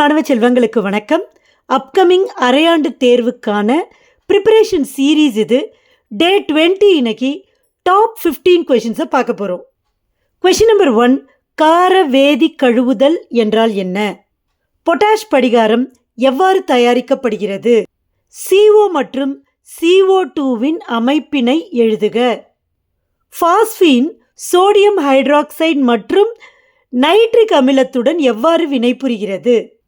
மாணவ செல்வங்களுக்கு வணக்கம். அப்கமிங் அரையாண்டு தேர்வுக்கான ப்ரிப்பரேஷன் சீரீஸ் இது. டே டுவெண்ட்டி இன்னைக்கு டாப் ஃபிஃப்டீன் கொஷின்ஸை பார்க்க போகிறோம் கொஷின் நம்பர் ஒன் கார வேதி கழுவுதல் என்றால் என்ன? பொட்டாஷ் படிகாரம் எவ்வாறு தயாரிக்கப்படுகிறது? சிஓ மற்றும் சிஓ டூவின் அமைப்பினை எழுதுக. பாஸ்பீன் சோடியம் ஹைட்ராக்சைடு மற்றும் நைட்ரிக் அமிலத்துடன் எவ்வாறு வினைபுரிகிறது?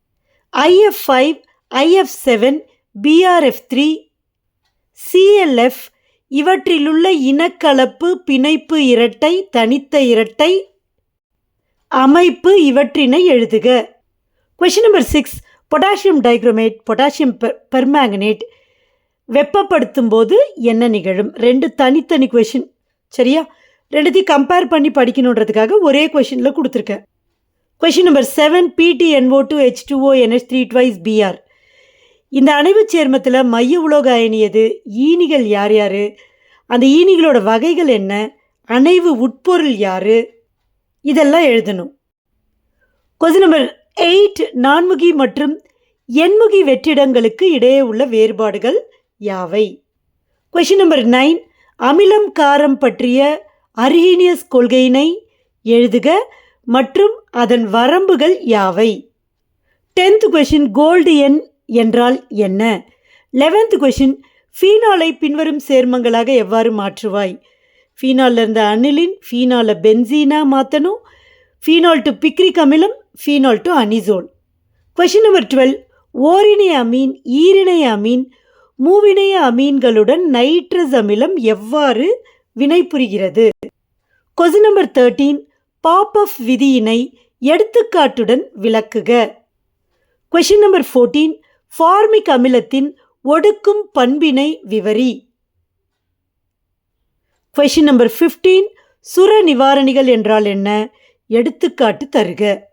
IF five IF seven BRF three CLF இவற்றிலுள்ள இனக்கலப்பு பிணைப்பு இரட்டை தனித்த இரட்டை அமைப்பு இவற்றினை எழுதுக. Question number six potassium dichromate potassium permanganate வெப்பப்படுத்தும் போது என்ன நிகழும்? ரெண்டு தனித்தனி கொஷின் சரியா? ரெண்டுத்தையும் கம்பேர் பண்ணி படிக்கணுன்றதுக்காக ஒரே கொஷினில் கொடுத்துருக்கேன். Question number seven PTNO two H two O NH three twice BR இந்த அணைவு சேர்மத்தில் மைய உலோக அயனி எது? ஈனிகள் யார் யார்? அந்த ஈனிகளோட வகைகள் என்ன? அணைவு உட்பொருள் யார்? இதெல்லாம் எழுதணும். கொஸ்டின் நம்பர் எயிட் நான்முகி மற்றும் எண்முகி வெற்றிடங்களுக்கு இடையே உள்ள வேறுபாடுகள் யாவை? கொஷின் நம்பர் நைன் அமிலம் காரம் பற்றிய அர்ஹீனியஸ் கொள்கையினை எழுதுக. மற்றும் அதன் வரம்புகள் யாவை? டென்த் கொஷின் கோல்டு எண் என்றால் என்ன? லெவன்த் கொஷின் ஃபீனாலை பின்வரும் சேர்மங்களாக எவ்வாறு மாற்றுவாய்? ஃபீனாலில் இருந்த அனிலின் ஃபீனாலை பென்சீனா மாற்றணும் ஃபீனால் டு பிக்ரிக் அமிலம் phenol to anisole question number twelve ஓரிணைய அமீன் ஈரிணைய அமீன் மூவிணைய அமீன்களுடன் நைட்ரஸ் அமிலம் எவ்வாறு வினைபுரிகிறது? கொஷின் நம்பர் தேர்ட்டீன் பாப்பப் விதியினை எடுத்துக்காட்டுடன் விளக்குக. கொஷின் நம்பர் ஃபோர்டீன் ஃபார்மிக் அமிலத்தின் ஒடுக்கும் பண்பினை விவரி. கொஷின் நம்பர் ஃபிஃப்டீன் சுர நிவாரணிகள் என்றால் என்ன? எடுத்துக்காட்டு தருக.